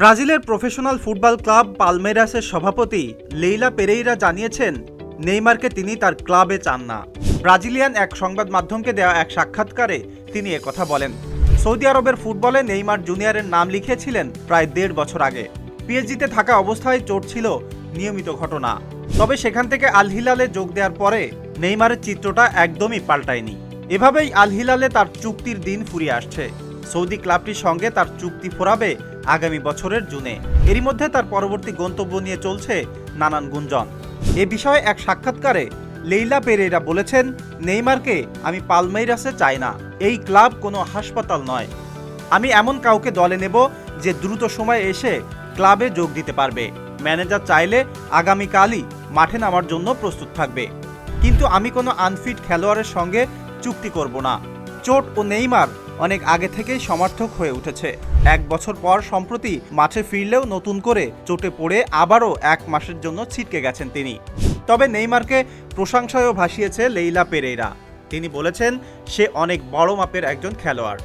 ব্রাজিলের professional football club পালমেরাসের সভাপতি Leila Pereira জানিয়েছেন, নেইমারকে তিনি তার ক্লাবে চান না। ব্রাজিলিয়ান এক সংবাদ মাধ্যমকে দেওয়া এক সাক্ষাৎকারে তিনি কথা বলেন। সৌদি আরবের ফুটবলে নেইমার জুনিয়রের নাম লিখেছিলেন প্রায় দেড় বছর আগে। পিএসজিতে থাকা অবস্থায় চোট ছিল নিয়মিত ঘটনা। তবে সেখান থেকে আল হিলালে যোগ দেওয়ার পরে নেইমারের চিত্রটা একদমই পাল্টায়নি। এভাবেই আল হিলালে তার চুক্তির দিন ফুরিয়ে আসছে। সৌদি ক্লাবটির সঙ্গে তার চুক্তি ফোরাবে আগামী বছরের জুনে। এরই মধ্যে তার পরবর্তী গন্তব্য নিয়ে চলছে নানান গুঞ্জন। এ বিষয়ে এক সাক্ষাৎকারে লেইলা পেরেরা বলেছেন, নেইমারকে আমি পালমেইরাসে চাই না। এই ক্লাব কোনো হাসপাতাল নয়। আমি এমন কাউকে দলে নেব যে দ্রুত সময়ে এসে ক্লাবে যোগ দিতে পারবে। ম্যানেজার চাইলে আগামীকালই মাঠে নামার জন্য প্রস্তুত থাকবে। কিন্তু আমি কোনো আনফিট খেলোয়াড়ের সঙ্গে চুক্তি করব না। চোট ও নেইমার অনেক আগে থেকেই সমর্থক হয়ে উঠেছে। এক বছর পর সম্প্রতি মাঠে ফিরলেও নতুন করে চোটে পড়ে আবারও এক মাসের জন্য ছিটকে গেছেন তিনি। তবে নেইমারকে প্রশংসায়ও ভাসিয়েছে লেইলা পেরেইরা। তিনি বলেছেন, সে অনেক বড় মাপের একজন খেলোয়াড়।